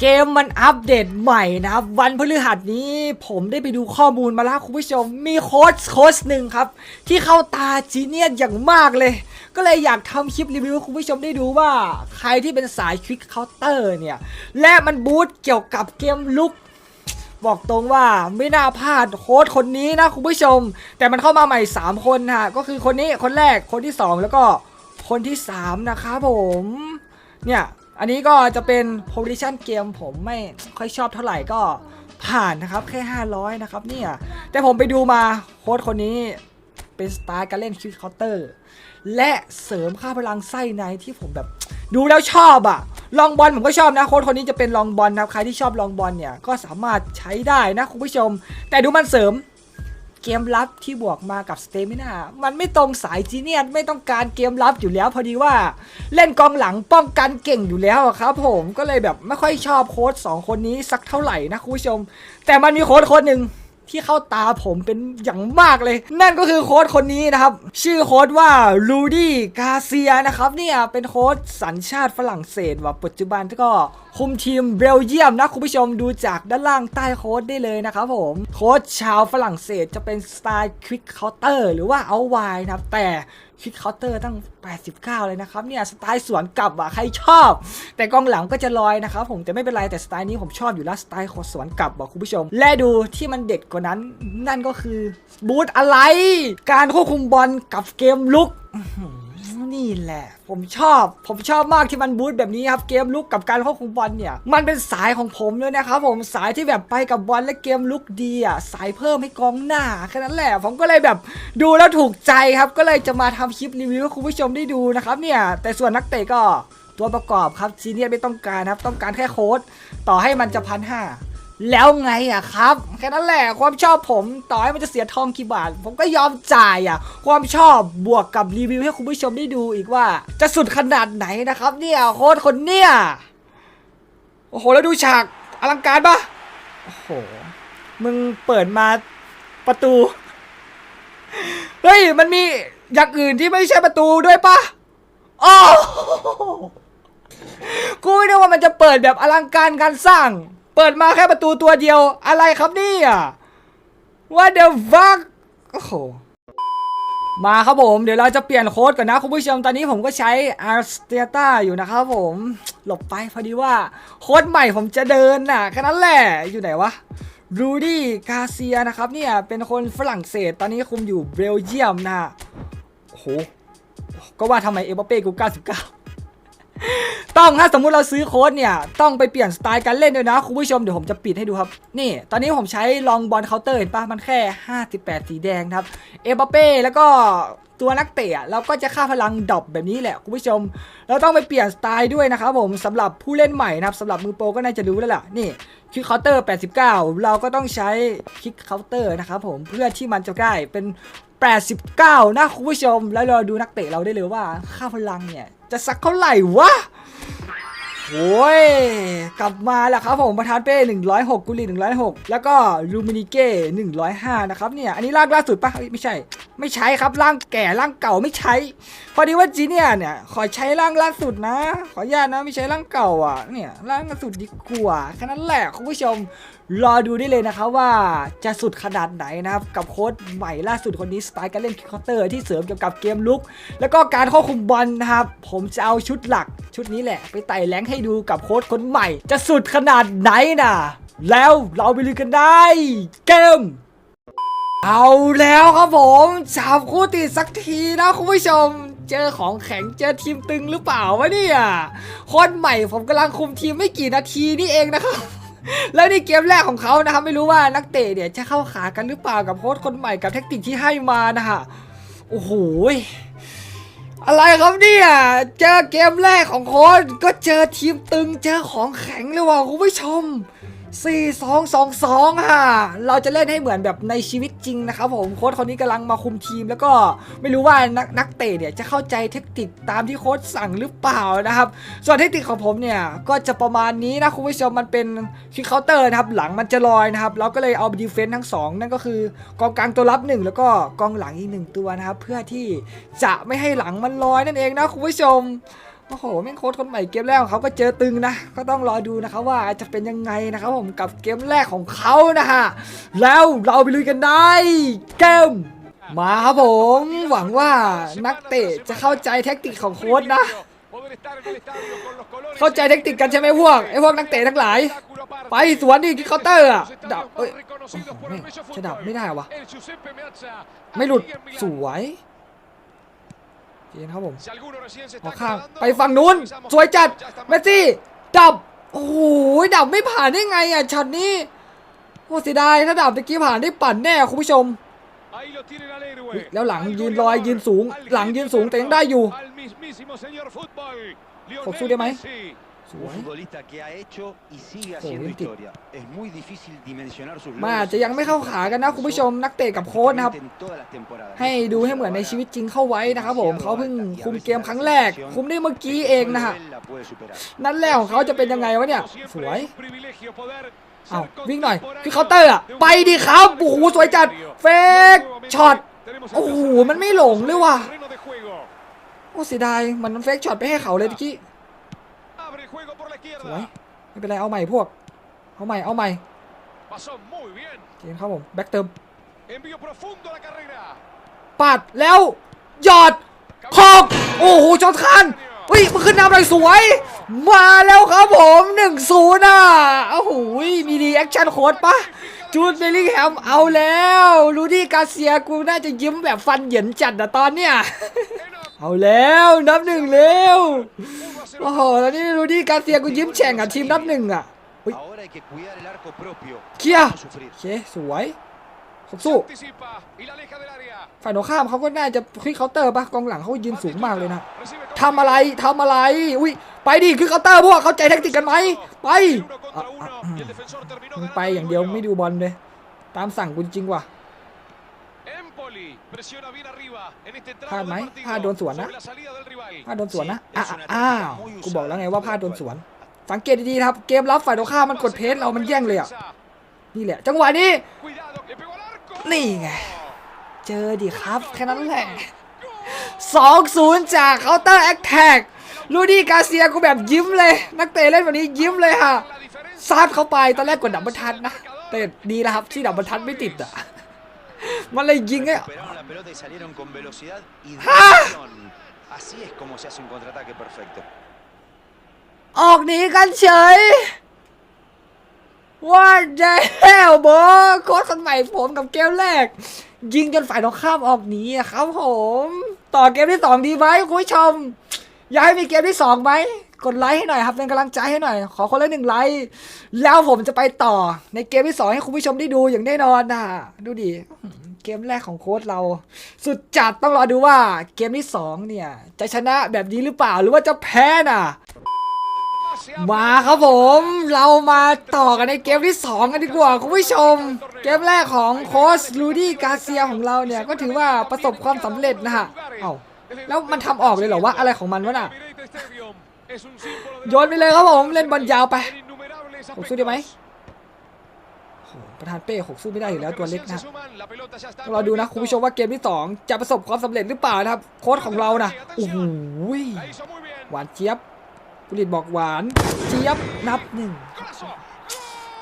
เกมมันอัปเดตใหม่นะครับ วันพฤหัสนี้ผมได้ไปดูข้อมูลมาแล้วคุณผู้ชม มีโค้ชโค้ชหนึ่งครับ ที่เข้าตาจีเนียสอย่างมากเลย ก็เลยอยากทำคลิปรีวิวคุณผู้ชมได้ดูว่าใครที่เป็นสายควิกเคาน์เตอร์เนี่ย และมันบูตเกี่ยวกับเกมลุกบอกตรงว่าไม่น่าพลาดโค้ดคนนี้นะคุณผู้ชม แต่มันเข้ามาใหม่ 3 คนนะก็คือคนนี้คนแรกคนที่ 2 แล้วก็คนที่ 3 นะครับผมเนี่ย อันนี้ก็จะเป็น position เกมผมไม่ค่อยชอบเท่าไหร่ก็ผ่านนะครับแค่ 500 นะครับเนี่ยแต่ผมไปดูมาโค้ดคนนี้เป็นสไตล์การเล่นคิวเคาน์เตอร์ และเสริมค่าพลังไส้ในที่ผมแบบดูแล้วชอบอะลองบอลผมก็ชอบนะโค้ดคนนี้จะเป็นลองบอลนะครับใครที่ชอบลองบอลเนี่ยก็สามารถใช้ได้นะคุณผู้ชม แต่ดูมันเสริม เกมลับที่บวกมากับสเตมินามันไม่ตรงสายจีเนียนไม่ต้องการเกมลับอยู่แล้ว พอดีว่าเล่นกองหลังป้องกันเก่งอยู่แล้วครับ ผมก็เลยแบบไม่ค่อยชอบโค้ด2คนนี้สักเท่าไหร่นะคุณผู้ชม แต่มันมีโค้ดคนหนึ่ง ที่เข้าตาผมเป็นอย่างมากเลย นั่นก็คือโค้ดคนนี้นะครับ ชื่อโค้ดว่าลูดี้กาเซียนะครับเนี่ยเป็นโค้ดสัญชาติฝรั่งเศสว่าปัจจุบันก็คุมทีมเบลเยียมนะคุณผู้ชมดูจากด้านล่างใต้โค้ดได้เลยนะครับผมโค้ดชาวฝรั่งเศสจะเป็นสไตล์ควิกเคาน์เตอร์หรือว่าเอาไวนะครับแต่ควิกเคาน์เตอร์ตั้ง 89 เลยนะครับเนี่ยสไตล์สวนกลับอะใครชอบ แต่กองหลังก็จะลอยนะครับผมแต่ไม่เป็นไรแต่สไตล์นี้ผมชอบอยู่แล้วสไตล์ของสวนกลับบอกคุณผู้ชม และดูที่มันเด็ดกว่านั้น นั่นก็คือบูทอะไร การควบคุมบอลกับเกมลุกนี่แหละ ผมชอบ ผมชอบมากที่มันบูทแบบนี้ครับ เกมลุกกับการควบคุมบอลเนี่ย มันเป็นสายของผมเลยนะครับผม สายที่แบบไปกับบอลและเกมลุกดีอะ สายเพิ่มให้กองหน้าแค่นั้นแหละ ผมก็เลยแบบดูแล้วถูกใจครับ ก็เลยจะมาทำคลิปรีวิวให้คุณผู้ชมได้ดูนะครับเนี่ย แต่ส่วนนักเตะก็ตัวประกอบครับซีเนียสไม่ต้องการครับ ต้องการแค่โค้ด ต่อให้มันจะพันห้า แล้วไงอะครับ แค่นั้นแหละความชอบผมต่อให้มันจะเสียทองกี่บาท ผมก็ยอมจ่ายอะความชอบบวกกับรีวิวให้คุณผู้ชมได้ดูอีกว่า จะสุดขนาดไหนนะครับ เนี่ยโค้ดคนเนี่ยโอ้โหแล้วดูฉากอลังการปะโอ้โหมึงเปิดมาประตู เฮ้ย มันมีอย่างอื่นที่ไม่ใช่ประตูด้วยปะโอ้กูไม่ได้ว่ามันจะเปิดแบบอลังการการสร้าง เปิดมาแค่ประตูตัวเดียวอะไรครับนี่ยว่าเด e fuck โอ้โหมาครับผมเดี๋ยวเราจะเปลี่ยนโค้ดก่อนนะคุณผู้ชมตอนนี้ผมก็ใช้ a r s t e t a อยู่นะครับผมหลบไปพอดีว่าโค้ดใหม่ผมจะเดินน่ะแค่นั้นแหละอยู่ไหนวะรูดี้กาเซียนะครับเนี่ยเป็นคนฝรั่งเศสตอนนี้คุมอยู่เบลเยียมนะโอ้โหก็ว่าทำไมเอเบเป้กู 99 ต้องถ้าสมมุติเราซื้อโค้ดเนี่ย ต้องไปเปลี่ยนสไตล์การเล่นด้วยนะคุณผู้ชมเดี๋ยวผมจะปิดให้ดูครับ นี่ ตอนนี้ผมใช้ลองบอลเคาน์เตอร์เห็นปะมันแค่ 58 สีแดงครับ เอเบเป้แล้วก็ตัวนักเตะเราก็จะค่าพลังดรอปแบบนี้แหละคุณผู้ชม เราต้องไปเปลี่ยนสไตล์ด้วยนะครับผมสำหรับผู้เล่นใหม่นะครับสำหรับมือโปรก็น่าจะรู้แล้วล่ะนี่ คลิกเคาน์เตอร์ 89 เราก็ต้องใช้คลิกเคาน์เตอร์นะครับผมเพื่อที่มันจะได้เป็น 89 นะคุณผู้ชม แล้วเราดูนักเตะเราได้เลยว่าค่าพลังเนี่ย จะสักเท่าไหร่วะโอ้ย กลับมาแล้วครับผมประธานเป้ 106 กุลี106 แล้วก็ลูมินิเก้ 105 นะครับเนี่ย อันนี้ร่างล่าสุดปะไม่ใช่ ไม่ใช้ครับร่างแก่ร่างเก่าไม่ใช้ พอดีว่าจีเนี่ยเนี่ยขอใช้ร่างล่าสุดนะ ขออนุญาตนะไม่ใช้ร่างเก่าอะเนี่ยร่างล่าสุดดีกว่าแค่นั้นแหละคุณผู้ชมรอดูได้เลยนะครับว่าจะสุดขนาดไหนนะครับกับโค้ดใหม่ล่าสุดคนนี้สไตล์การเล่นคิกเคาน์เตอร์ที่เสริมเกี่ยวกับเกมลุก แล้วก็การควบคุมบอลนะครับผมจะเอาชุดหลัก ชุดนี้แหละ ไปไต่แรงให้ดูกับโค้ดคนใหม่ จะสุดขนาดไหนนะแล้วเราไปลุยกันได้ เกม เอาแล้วครับผมจับคู่ติดสักทีนะคุณผู้ชม เจอของแข็งเจอทีมตึงหรือเปล่าวะเนี่ยคนใหม่ผมกำลังคุมทีมไม่กี่นาทีนี่เองนะครับแล้วนี่เกมแรกของเขานะครับไม่รู้ว่านักเตะเนี่ยจะเข้าขากันหรือเปล่ากับโค้ชคนใหม่กับเทคนิคที่ให้มานะฮะโอ้โหอะไรครับเนี่ยเจอเกมแรกของโค้ชก็เจอทีมตึงเจอของแข็งเลยว่ะคุณผู้ชม 4 2 2 2อะ เราจะเล่นให้เหมือนแบบในชีวิตจริงนะครับผมโค้ชคนนี้กำลังมาคุมทีม แล้วก็ไม่รู้ว่านักนักเตะเนี่ยจะเข้าใจเทคนิคตามที่โค้ชสั่งหรือเปล่านะครับ ส่วนเทคนิคของผมเนี่ยก็จะประมาณนี้นะคุณผู้ชมมันเป็นคิกเคาน์เตอร์นะครับหลังมันจะลอยนะครับเราก็เลยเอาดีเฟนส์ทั้งสองนั่นก็คือกองกลางตัวรับหนึ่งแล้วก็กองหลังอีกหนึ่งตัวนะครับเพื่อที่จะไม่ให้หลังมันลอยนั่นเองนะคุณผู้ชม โอ้โหแม่งโค้ชคนใหม่เกมแรกของเขาก็เจอตึงนะ ก็ต้องรอดูนะครับว่าจะเป็นยังไงนะครับผมกับเกมแรกของเขานะฮะ แล้วเราไปลุยกันได้เกมมาครับผม หวังว่านักเตะจะเข้าใจแท็กติกของโค้ชนะ เข้าใจเทคนิคกันใช่ไหมพวกไอ้พวกนักเตะทั้งหลาย ไปสวนดิที่เคาน์เตอร์อะดับเอ้ยจะดับไม่ได้วะไม่หลุดสวย เจนครับผมออกข้างไปฝั่งนู้น สวยจัดเมสซี่ดับโอ้โหดับไม่ผ่านได้ไงอะช็อตนี้โอ้เสียดายถ้าดับตะกี้ผ่านได้ปั่นแน่คุณผู้ชม แล้วหลังยืนลอยยืนสูง หลังยืนสูงแต่ยังได้อยู่ผมสู้ได้ไหมสวย Un futbolista que ha hecho y sigue Oh, haciendo bien, tío. historia. Es muy difícil dimensionar sus มา logros จะยังไม่เข้าขากันนะคุณผู้ชมนักเตะกับโค้ชนะครับ en todas las temporadas. ให้ดูให้เหมือนในชีวิตจริงเข้าไว้นะครับผมเขาเพิ่งคุมเกมครั้งแรก คุมได้เมื่อกี้เองนะฮะ Él la puede superar. นัดแรกของเขาจะเป็นยังไงวะเนี่ย สวยเอาวิ่งหน่อยคือเคาน์เตอร์อะไปดิครับโอ้โหสวยจัดเฟกช็อตโอ้โหมันไม่หลงเลยว่ะโอ้เสียดายมันเฟกช็อตไปให้เขาเลยเมื่อกี้ สวยไม่เป็นไรเอาใหม่พวก เอาใหม่เอาใหม่เจนครับผมแบ็กเติมปัดแล้วหยอดขอบโอ้โหจอดคันเฮ้ยมันขึ้นนำเลยสวย มาแล้วครับผม1นึ่งศูนย์อะโอ้โหมีดีแอคชั่นโค้ดปะจูดเบลลิงแฮมเอาแล้วลูดี้กาเซียกูน่าจะยิ้มแบบฟันเหยินจัดอะตอนเนี้ย เอาแล้วนับหนึ่งเร็วโอ้โหตอนนี้ลูดี้กาเซียกูยิ้มแฉ่งอะทีมนับหนึ่งอะเคลียร์ No sufrir. โอเคสวยผมสู้ฝ่ายตรงข้ามเขาก็น่าจะคลิกเคาน์เตอร์ปะกองหลังเขายืนสูงมากเลยนะทำอะไรทำอะไรอุ้ยไปดิคือเคาน์เตอร์พวกเขาใจแท็กติกกันไหมไปไปอย่างเดียวไม่ดูบอลเลยตามสั่งกูจริงว่ะ พลาดไหมพลาดโดนสวนนะพลาดโดนสวนนะอะอะอ้าวกูบอกแล้วไงว่าพลาดโดนสวน สังเกตดีๆนะครับ เกมรับฝ่ายตรงข้ามมันกดเพจเรามันแย่งเลยอะนี่แหละ จังหวะนี้นี่ไง เจอดิครับแค่นั้นแหละ2-0 จากเคาน์เตอร์แอคแท็กลูดี้กาเซียกูแบบยิ้มเลย นักเตะเล่นวันนี้ยิ้มเลยฮะซัดเข้าไปตอนแรกกดดับเบิลทันนะแต่ดีนะครับที่ดับเบิลทันไม่ติดอะ มันเลยยิงให้ Recuperaron la pelota y salieron con velocidad y ¡Ah! dirección. Así es como se hace un contraataque perfecto. ออกหนีกันเฉยว่าจะแฮลบอโค้ชคนใหม่ผมกับเกมแรก ยิงจนฝ่ายตรงข้ามออกหนีอะครับผม ต่อเกมที่สองดีไหมคุณผู้ชม อยากให้มีเกมที่สองไหมกดไลค์ให้หน่อยครับเป็นกำลังใจให้หน่อย ขอคนละหนึ่งไลค์แล้วผมจะไปต่อในเกมที่สองให้คุณผู้ชมได้ดูอย่างแน่นอนนะดูดิเกมแรกของโค้ชเรา สุดจัดต้องรอดูว่าเกมที่สองเนี่ย จะชนะแบบนี้หรือเปล่าหรือว่าจะแพ้น่ะ มาครับผมเรามาต่อกันในเกมที่ 2 กันดีกว่าคุณผู้ชม เกมแรกของโค้ชลูดี้กาเซียของเราเนี่ย ก็ถือว่าประสบความสำเร็จนะฮะเอ้า แล้วมันทำออกเลยเหรอวะอะไรของมันวะน่ะโยนไปเลยครับผมเล่นบอลยาวไปผมสู้ได้ไหมโอ้โหประธานเป้หกสู้ไม่ได้อยู่แล้วตัวเล็กนะต้องรอดูนะคุณผู้ชมว่าเกมที่ 2 จะประสบความสำเร็จหรือเปล่านะครับ โค้ชของเรานะโอ้โหหวานเจี๊ยบกุลิตบอกหวานเจี๊ยบนับหนึ่ง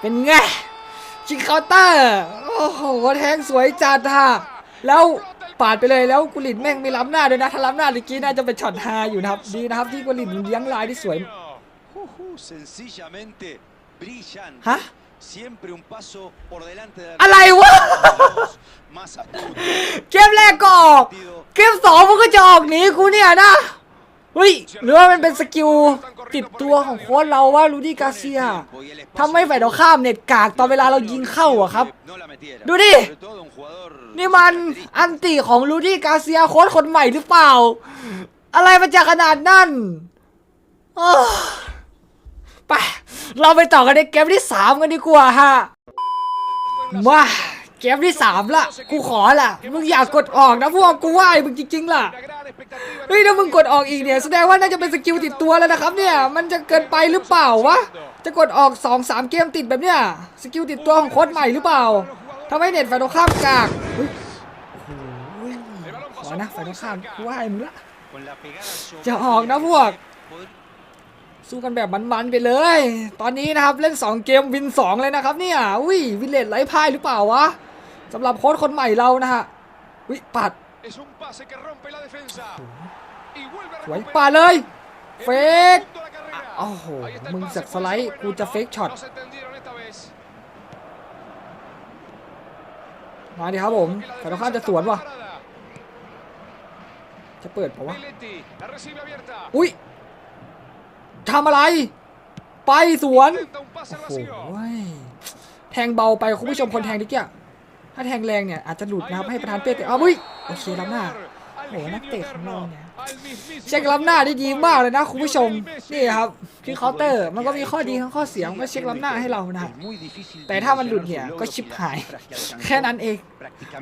เป็นไงชิงเคาน์เตอร์โอ้โหแทงสวยจัดฮะแล้ว ปาดไปเลยแล้วกุลิตแม่งไม่ล้ำหน้าด้วยนะถ้าล้ำหน้าตะกี้น่าจะเป็นช็อตฮาอยู่นะครับดีนะครับที่กุลิตเลี้ยงลายที่สวย Ujú, sencillamente brillante. ¿Ah? Siempre un paso por delante de อะไรวะ más astuto. เกมแรกก็ออก เกมสองมันก็จะออกหนีกูเนี่ยนะ เฮ้ย หรือว่ามันเป็นสกิลติดตัวของโค้ชเราว่าลูดี้กาเซียทำให้ฝ่ายตรงข้ามเน็ตกากตอนเวลาเรายิงเข้าอะครับ ดูดิ นี่มันอันติของลูดี้กาเซียโค้ชคนใหม่หรือเปล่า อะไรมันจะขนาดนั้นไป เราไปต่อกันในเกมที่ 3 กันดีกว่าฮะ มา เกมที่3ละกูขอละมึงอยากกดออกนะพวกกูไหว้มึงจริงๆล่ะเฮ้ยถ้ามึงกดออกอีกเนี่ยแสดงว่าน่าจะเป็นสกิลติดตัวแล้วนะครับเนี่ยมันจะเกินไปหรือเปล่าวะจะกดออก2 3เกมติดแบบเนี้ยสกิลติดตัวของโค้ชใหม่หรือเปล่าทำให้เน็ตฝ่ายตรงข้ามกากโอ้โหขอนะฝ่ายตรงข้ามกูไหว้มึงละจะออกนะพวกสู้กันแบบมันๆไปเลย ตอนนี้นะครับเล่น 2 เกมวิน 2 เลยนะครับเนี่ย อุ้ยวิลเลตไร้พ่ายหรือเปล่าวะ สำหรับโค้ชคนใหม่เรานะฮะวิปัด Es un pase que rompe la defensa. Y vuelve a สวย recuperar ปาดเลย เฟก punto de la carrera. โอ้โห Ahí está el มึง pase, จากส puede ไล ser ด์ bueno. กูจะเฟกช็อต No se entendieron esta vez. มาดิครับผม Que la แต่เราข้าม defensa จะสวน está ว่ะ preparada. จะเปิดเปล่าวะ Belletti, la recibe abierta. อุ้ยทำอะไร ไปสวน Intenta un pase โอ้ al โห vacío. แทงเบาไปคุณผู้ชมคนแทงดิกี้ ถ้าแทงแรงเนี่ยอาจจะหลุดนะครับให้ประธานเป้เตะเอาอุ้ยโอเคล้ำหน้าโหนักเตะของเราเนี่ยเช็คล้ำหน้าได้ดีมากเลยนะคุณผู้ชมนี่ครับคือเคาน์เตอร์ มันก็มีข้อดีทั้งข้อเสียมันก็เช็คล้ำหน้าให้เรานะแต่ถ้ามันหลุดเนี่ยก็ชิบหาย แค่นั้นเอง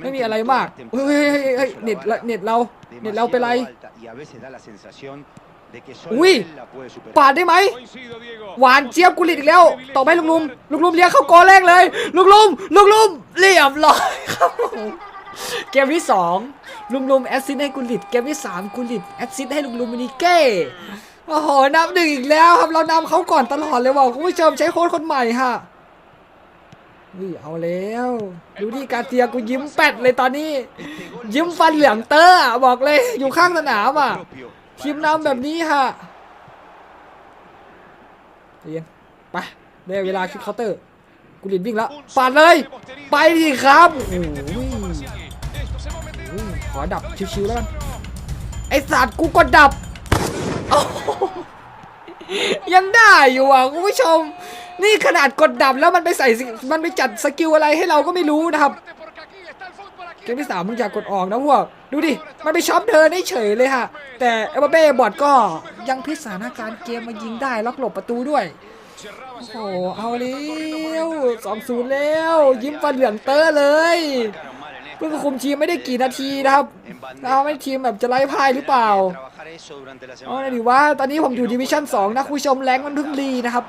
ไม่มีอะไรมากเฮ้ยเฮ้ยเฮ้ยเฮ้ยเน็ตเน็ตเราเน็ตเราเป็นไร Demasiado alta y a veces da la sensación de que solo Uy, él la puede superar. ปาดได้ไหม Coincido, Diego. หวานเจี๊ยบกุลิตอีกแล้วต่อไปลูกลุมลูกลุมเลี้ยงเข้าโกอแรกเลยลูกลุมลูกลุมเรียบร้อยครับผมเกมที่สองลุมลุมแอสซิสต์ให้กุลิตเกมที่สามกุลิตแอสซิสต์ให้ลุงลุมมินิเก้โอ้โหนับหนึ่งอีกแล้วครับเรานำเขาก่อนตลอดเลยว่ะคุณผู้ชมใช้โค้ดคนใหม่ฮะอุ้ยเอาแล้วดูดิการเซียกูยิ้มแปดเลยตอนนี้ Este gol ยิ้มฟันเหลืองเตอร์อะบอกเลยอยู่ข้างสนามอะ propio ทีมนำแบบนี้ฮะเย็นไปได้เวลาคิดเคาน์เตอร์กูลินวิ่งแล้วปาดเลย ไปดิครับโอ้โห Esto se va a meter. อุ้ยขอดับชิวๆแล้วกันไอสัตว์กูกดดับยังได้อยู่อะคุณผู้ชม นี่ขนาดกดดับแล้วมันไปใส่มันไปจัดสกิลอะไรให้เราก็ไม่รู้นะครับ เกมที่สามมึงอยากกดออกนะพวก ดูดิ มันไปช็อปเธอได้เฉยเลยฮะ แต่เอเบเบ้บอดก็ยังพิสถานการณ์เกมมายิงได้ล็อกหลบประตูด้วย โอ้โห เอาแล้วสองศูนย์แล้ว ยิ้มฟันเหลืองเตอร์เลย เพิ่งคุมทีมไม่ได้กี่นาทีนะครับเอาไม่ทีมแบบจะไล่พ่ายหรือเปล่า Trabajar eso durante la เอา semana. เลยดิว่าตอนนี้ผมอยู่ดิวิชั่น2นะคุณผู้ชมแรงมันเพิ่งรีนะครับ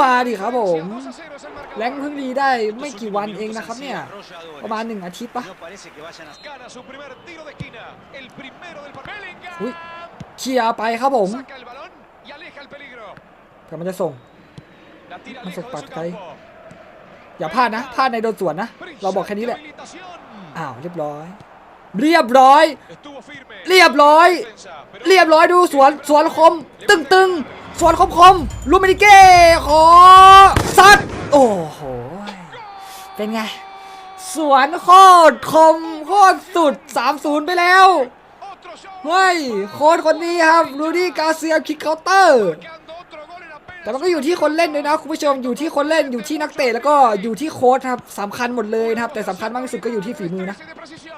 มาดิครับผม2 a 0 es el marcador. แรงเพิ่งรีได้ไม่กี่วันเองนะครับเนี่ย Arrolladores. ประมาณหนึ่งอาทิตย์ปะ No parece que vayan a Gana su primer tiro de esquina. El primero del partido. Bellingham. อุ้ยเคลียร์ไปครับผม Saca el balón y aleja el peligro. เผื่อมันจะส่ง La tira Más lejos de su opaca ahí. campo. อย่าพลาดนะพลาดในโดนสวนนะ เราบอกแค่นี้แหละ Habilitación. อ้าวเรียบร้อย เรียบร้อย Estuvo firme. เรียบร้อย Defensa, pero เรียบร้อยดูสวนสวนคม ตึงตึงสวนคมคมลูมินิเก้ขอซัดโอ้โหเป็นไง สวนโคตรคมโคตรสุด 3-0 ไปแล้ว otro shot. เฮ้ยโค้ชคนนี้ครับรูดี้กาเซียคิกเคาน์เตอร์ Marcando otro gol en apenas แต่มันก็อยู่ที่คนเล่นด้วยนะคุณผู้ชมอยู่ที่คนเล่นอยู่ที่นักเตะแล้วก็อยู่ที่โค้ชครับสำคัญหมดเลยนะครับ แต่สำคัญมากที่สุดก็อยู่ที่ฝีมือนะ de precisión. Impresionante.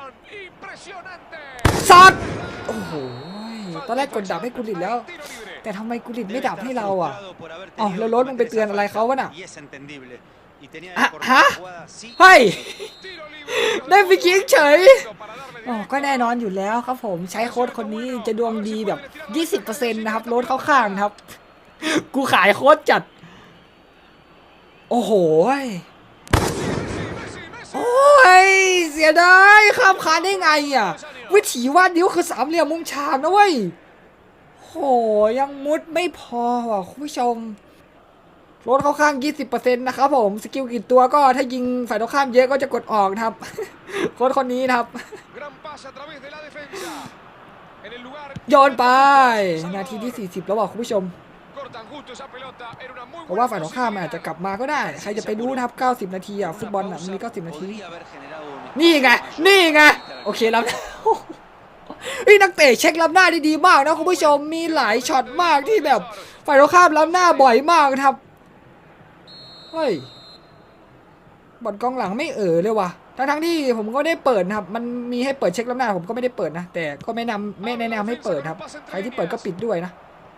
ซัดโอ้โหตอนแรกกดดับให้กุลิตแล้ว Tiro libre. แต่ทำไมกุลิตไม่ดับให้เราอะ frustrado por haber อ้าว tenido แล้ว que รถมึงไป cometer เตือน esa อะไรเขาวะน่ะ falta. Y es entendible. Y tenía que Ah, cortar ¿ah? la jugada sí เฮ้ย Tiro libre. ได้ฟรีคิกเฉย Para darle อ๋อก็แน่นอนอยู่แล้วครับผมใช้โค้ดคนนี้จะดวงดีแบบ 20%นะครับลดเข้าข้างนะครับ กูขายโค้ดจัด โอ้โห ยโอ้ย เสียดายข้ามคานได้ไงอะ วิถีวาดนิ้วคือสามเหลี่ยมมุมฉากนะเว้ยโหยังมุดไม่พอว่ะคุณผู้ชมลดเข้าข้าง 20%นะครับผม สกิลกี่ตัวก็ถ้ายิงฝ่ายตรงข้ามเยอะก็จะกดออกนะครับ โค้ดคนนี้นะครับ Gran pase a través de la defensa. En el lugar. โยนไป นาทีที่ 40 แล้วบอกคุณผู้ชม Cortan justo esa pelota. Era una muy เพราะว่าฝ่ายตรงข้ามมันอาจจะกลับมาก็ได้ ใครจะไปรู้นะครับ 90 นาทีอะฟุตบอลอะมันมี 90 นาที podría haber generado un นี่ไง นี่ไง โอเคแล้วเฮ้ยนักเตะเช็คล้ำหน้าได้ดีมากนะคุณผู้ชม มีหลายช็อตมากที่แบบฝ่ายตรงข้ามล้ำหน้าบ่อยมากนะครับ เฮ้ย บอลกองหลังไม่เออเลยว่ะทั้งทั้งๆที่ผมก็ได้เปิดนะครับ มันมีให้เปิดเช็คล้ำหน้าผมก็ไม่ได้เปิดนะ แต่ก็ไม่นำไม่แนะนำให้เปิดครับ ใครที่เปิดก็ปิดด้วยนะ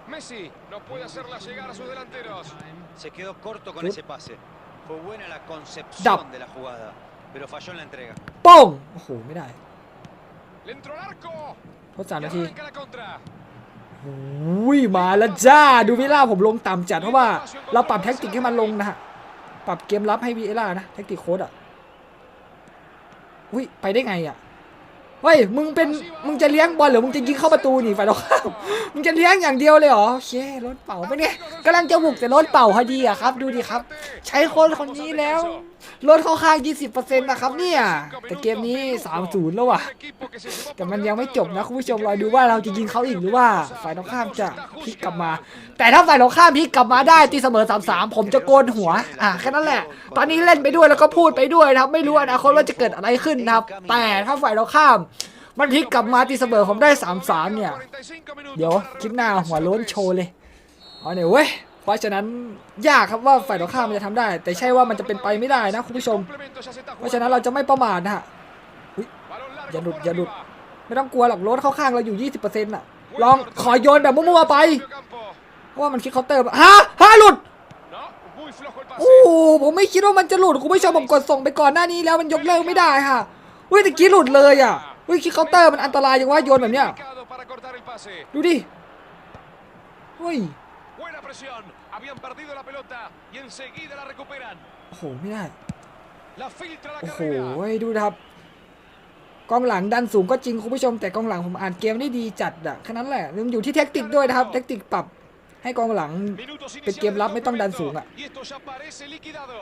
Messi no puede hacerla llegar a sus delanteros. Se quedó corto con Ut. ese pase. Fue buena la concepción Dap. de la jugada, pero falló en la entrega. โป้งโอ้โหไม่ได้ Le entró al arco. ทดสาม Y นาที arranca la contra. อุ้ยมาแล้วจ้า ดูวิลล่าผมลงต่ำจัดเพราะว่า เราปรับแท็กติกให้มันลงนะฮะปรับเกมรับให้วิลล่านะแท็กติกโค้ดอะอุ้ยไปได้ไงอะ เฮ้ย มึงเป็น มึงจะเลี้ยงบอลหรือมึงจะยิงเข้าประตูนี่ฝ่ายตรงข้าม มึงจะเลี้ยงอย่างเดียวเลยเหรอโอเครถเป่าเป็นไงกำลังจะบุกแต่รถเป่าพอดีอะครับ ดูดิครับ ใช้คนคนนี้แล้วรถเข้าข้าง 20%นะครับเนี่ย แต่เกมนี้ 3-0 แล้วว่ะ แต่มันยังไม่จบนะคุณผู้ชมรอดูว่าเราจะยิงเขาอีกหรือว่าฝ่ายตรงข้ามจะพลิกกลับมา แต่ถ้าฝ่ายตรงข้ามพลิกกลับมาได้ตีเสมอ 3-3 ผมจะโกนหัว อะแค่นั้นแหละ ตอนนี้เล่นไปด้วยแล้วก็พูดไปด้วยนะครับ ไม่รู้อนาคตว่าจะเกิดอะไรขึ้นนะครับ แต่ถ้าฝ่ายตรงข้ามมันพลิกกลับมาตีเสมอผมได้3-3เนี่ย เดี๋ยวคลิปหน้าหัวล้นโชว์เลย เอาเนี่ยเว้ย ราะฉะนั้นยากครับว่าฝ่ายตรงข้ามมันจะทำได้ แต่ใช่ว่ามันจะเป็นไปไม่ได้นะคุณผู้ชม เพราะฉะนั้นเราจะไม่ประมาทนะฮะอย่าหลุดอย่าหลุด ไม่ต้องกลัวหรอกรถเข้าข้างเราอยู่ 20%น่ะ ลองขอโยนแบบมั่วๆไป เพราะว่ามันคิดเคาน์เตอร์ฮะฮะหลุดโอ้ผมไม่คิดว่ามันจะหลุดคุณผู้ชมผมกดส่งไปก่อนหน้านี้แล้วมันยกเลิกไม่ได้ค่ะเฮ้ยตะกี้หลุดเลยอะเฮ้ยคิดเคาน์เตอร์มันอันตรายอย่างว่าโยนแบบเนี้ยดูดิเฮ้ย Habían perdido la pelota y enseguida la recuperan. โอ้โหไม่ได้ La filtra la โอ้โห carrera. ดูนะครับ กองหลังดันสูงก็จริงคุณผู้ชม แต่กองหลังผมอ่านเกมได้ดีจัดอะแค่นั้นแหละมันอยู่ที่เทคนิคด้วยนะครับ เทคนิคปรับให้กองหลัง Minutos เป็นเกมรับไม่ต้องดันสูงอะ Y esto ya parece liquidado.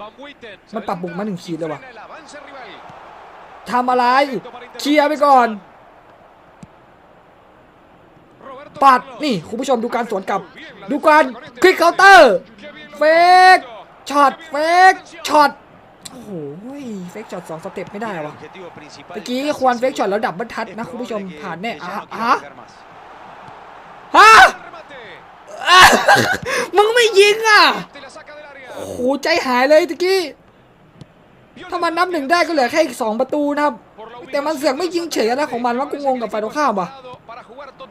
Van Witten. มันปรับบุกมาหนึ่งขีดเลยว่ะ Frena el avance rival. ทำอะไร เคลียร์ไปก่อน Roberto ปัด Carlos. นี่คุณผู้ชมดูการสวนกลับ ดูการคลิกเคาน์เตอร์ Qué bien lo เฟก defendido. ช็อตเฟกช็อตโอ้โหเฟกช็อตสองสเต็ปไม่ได้ El วะ objetivo principal เมื่อกี้ควรเฟกช็อตแล้วดับเบิลทัชนะคุณผู้ชมผ่านแน่ que อะ ya no quiere ฮะ pegar más. ฮะ Remate. อะมึงไม่ยิงอะ Te la saca del área. โอ้โหใจหายเลยตะกี้ถ้ามันนับหนึ่งได้ก็เหลือแค่อีกสองประตูนะครับ Por la แต่มันเสือกไม่ยิงเฉยอะไรของมันวะกูงงกับฝ่ายตรงข้ามว่ะ para jugar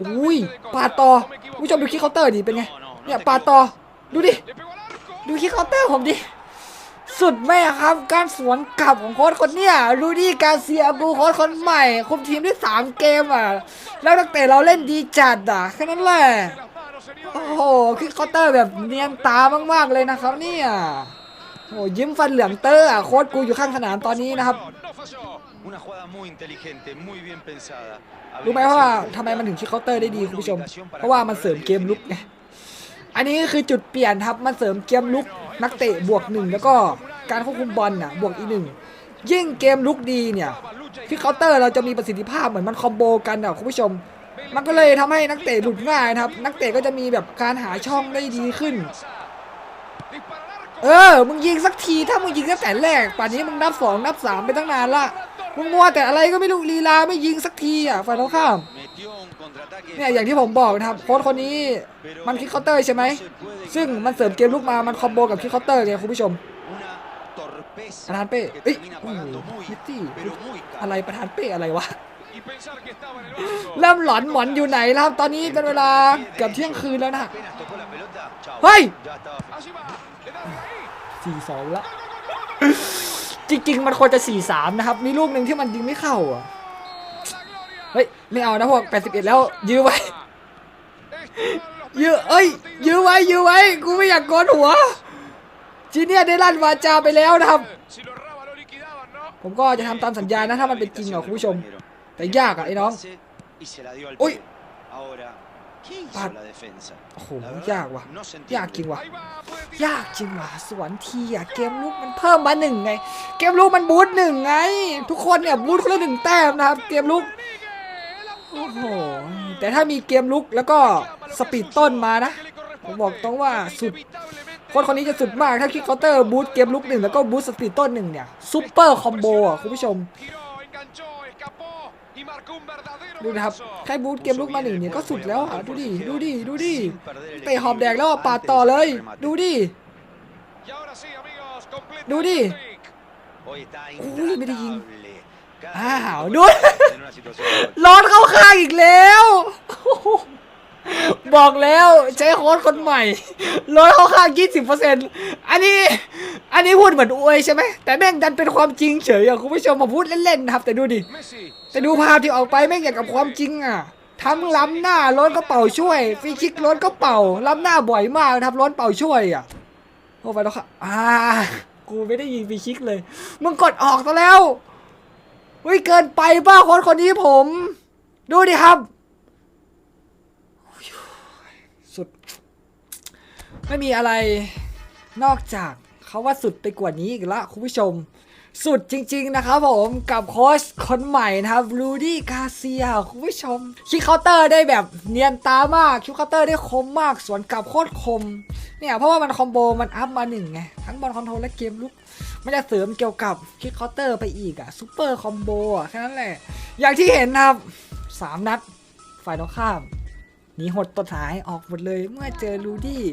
อุ้ย totalmente de ปาด contra. ต่อ No me equivoco. ผู้ชมดูคิกเคาน์เตอร์ดิเป็นไง No, no, no เนี่ย te ปาดต่อดูดิ Le pegó al arco. ดูคิกเคาน์เตอร์ผมดิสุดแม่ครับการสวนกลับของโค้ชคนเนี้ยดูดิการเสียบูโค้ชคนใหม่คุมทีมได้สามเกมอะแล้วตั้งแต่เราเล่นดีจัดอะแค่นั้นแหละ De las manos, señores. โอ้โหคิกเคาน์เตอร์แบบเนียนตามากๆเลยนะครับเนี่ยโอ้ยิ้มฟันเหลืองเตอร์อะโค้ชกูอยู่ข้างสนามตอนนี้นะครับ No falló. Una jugada muy inteligente, muy bien pensada. รู้ไหมว่าทำไมมันถึงคิกเคาน์เตอร์ได้ดีคุณผู้ชม เพราะว่ามันเสริมเกมลุกไง อันนี้คือจุดเปลี่ยนครับ มันเสริมเกมลุกนักเตะบวกหนึ่งแล้วก็การควบคุมบอลน่ะบวกอีกหนึ่งยิ่งเกมลุกดีเนี่ยคิกเคาน์เตอร์เราจะมีประสิทธิภาพเหมือนมันคอมโบกันอะคุณผู้ชม มันก็เลยทำให้นักเตะหลุดง่ายนะครับ นักเตะก็จะมีแบบการหาช่องได้ดีขึ้น Dispara al arco. เออ มึงยิงสักทีถ้ามึงยิงตั้งแต่แรก ป่านนี้มึงนับสองนับสามไปตั้งนานละ มึงมัวแต่อะไรก็ไม่รู้ลีลาไม่ยิงสักทีอะฝ่ายตรงข้ามเนี่ยอย่างที่ผมบอกนะครับโค้ชคนนี้มันคิกเคาน์เตอร์ใช่ไหมซึ่งมันเสริมเกมลุกมามันคอมโบกับคิกเคาน์เตอร์ไงคุณผู้ชมประธานเป้เอ้ย termina โอ้โห pagando muy, มิตตี้อะไรประธานเป้อะไรวะเริ่มหลอนหมอนอยู่ไหนแล้วครับตอนนี้เป็นเวลาเกือบเที่ยงคืนแล้วนะเฮะ Apenas tocó la pelota, chao. ¡Hey! Ya estaba Allí va. Le da de ahí. สี่สองละ จริง ๆ มันควรจะสี่สามนะครับ มีลูกหนึ่งที่มันยิงไม่เข้าอะ La gloria. เฮ้ย ไม่เอานะพวก 81 แล้ว ยื้อไว้ Estaban los ยื้อเอ้ย ยื้อไว้ ยื้อไว้ กูไม่อยากโกนหัว จีเนี่ยได้ลั่นวาจาไปแล้วนะครับ Si lo erraba, lo liquidaban, ¿no? ผมก็จะทำตามสัญญานะ ถ้ามันเป็นจริงเหรอคุณผู้ชม แต่ยากอะไอ้น้อง Y se la dio al Uy. pie. Ahora, ¿qué hizo Ah. la defensa? โอ้โห La verdad, ยากว่ะ no se ยาก entiende. จริงว่ะ Ahí va. Puede ยากจริงว่ะ สวนทีอะ เกมลุกมันเพิ่มมาหนึ่งไง เกมลุกมันบูทหนึ่งไง ทุกคนเนี่ยบูทคนละหนึ่งแต้มนะครับ เกมลุก โอ้โห แต่ถ้ามีเกมลุกแล้วก็สปีดต้นมานะ ผมบอกตรงว่าสุดคนคนนี้จะสุดมากถ้าคิกเคาน์เตอร์บูทเกมลุกหนึ่งแล้วก็บูทสปีดต้นหนึ่งเนี่ย ซุปเปอร์คอมโบอะคุณผู้ชม ดูนะครับ golazo. แค่บูทเกมลุกมาหนึ่งเนี่ยก็สุดแล้วอะดูดิดูดิดูดิ Sin perder el เตะหอบแดกแล้วอะ equilibrio ปาด antes ต่อเลย del remate. ดูดิ Y ahora sí, amigos, completa ดูดิ el hat-trick. Hoy está Uy, me di- intratable. Cada Ah, vez que dude. en una situación de gol. ร้อนเข้าข้างอีกแล้ว บอกแล้วใช้โค้ดคนใหม่ร้อนเข้าข้าง20%อันนี้ อันนี้พูดเหมือนอวยใช่ไหมแต่แม่งดันเป็นความจริงเฉยอะคุณผู้ชมมาพูดเล่นๆนะครับแต่ดูดิ Messi. แต่ดูภาพที่ออกไปแม่งอย่างกับความจริงอะทั้งล้ำหน้าร้อนก็เป่าช่วยฟรีคิกร้อนก็เป่าล้ำหน้าบ่อยมากนะครับร้อนเป่าช่วยอะโอ้ไปแล้วครับอ่ากูไม่ได้ยิงฟรีคิกเลยมึงกดออกตัวแล้วเฮ้ยเกินไปบ้าคนคนนี้ผม ดูดิครับสุด ไม่มีอะไรนอกจาก เขาว่าสุดไปกว่านี้อีกละคุณผู้ชม สุดจริง ๆ นะครับผมกับโค้ชคนใหม่นะครับรูดี้กาเซียคุณผู้ชม คิกเคาน์เตอร์ได้แบบเนียนตามาก คิกเคาน์เตอร์ได้คมมากสวนกลับโคตรคม เนี่ยเพราะว่ามันคอมโบมันอัพมาหนึ่งไง ทั้งบอลคอนโทรลและเกมลุกมันจะเสริมเกี่ยวกับคิกเคาน์เตอร์ไปอีกอะซูเปอร์คอมโบอะแค่นั้นแหละ อย่างที่เห็นนะครับสามนัดฝ่ายตรงข้าม หนีหดตัวท้ายออกหมดเลย เมื่อเจอลูดี้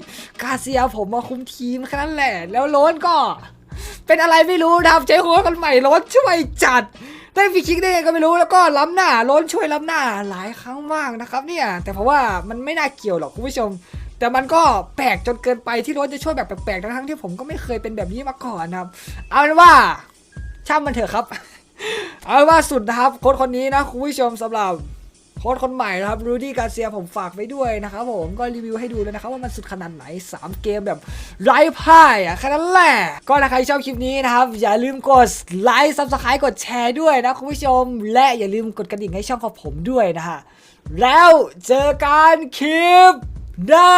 กาเซียผมมาคุมทีมแค่นั้นแหละ แล้วโล้นก็ เป็นอะไรไม่รู้นะครับเจ๊หัวคนใหม่โล้นช่วยจัด ได้ฟรีคิกได้ไงก็ไม่รู้แล้วก็ล้ำหน้าโล้นช่วยล้ำหน้าหลายครั้งมากนะครับเนี่ย แต่เพราะว่ามันไม่น่าเกี่ยวหรอกคุณผู้ชมแต่มันก็แปลกจนเกินไปที่โล้นจะช่วยแบบแปลกๆ ทั้งๆที่ผมก็ไม่เคยเป็นแบบนี้มาก่อนนะครับ เอาเป็นว่าช่างมันเถอะครับ เอาเป็นว่าสุดนะครับโค้ชคนนี้นะคุณผู้ชมสำหรับ โค้ชคนใหม่นะครับรูดี้กาเซียผมฝากไว้ด้วยนะครับผมก็รีวิวให้ดูแล้วนะครับว่ามันสุดขนาดไหน 3 เกมแบบไร้พ่ายอะแค่นั้นแหละ ก็ถ้าใครชอบคลิปนี้นะครับ อย่าลืมกดไลค์ซับสไครต์กดแชร์ด้วยนะคุณผู้ชม และอย่าลืมกดกระดิ่งให้ช่องของผมด้วยนะฮะแล้วเจอกันคลิปหน้า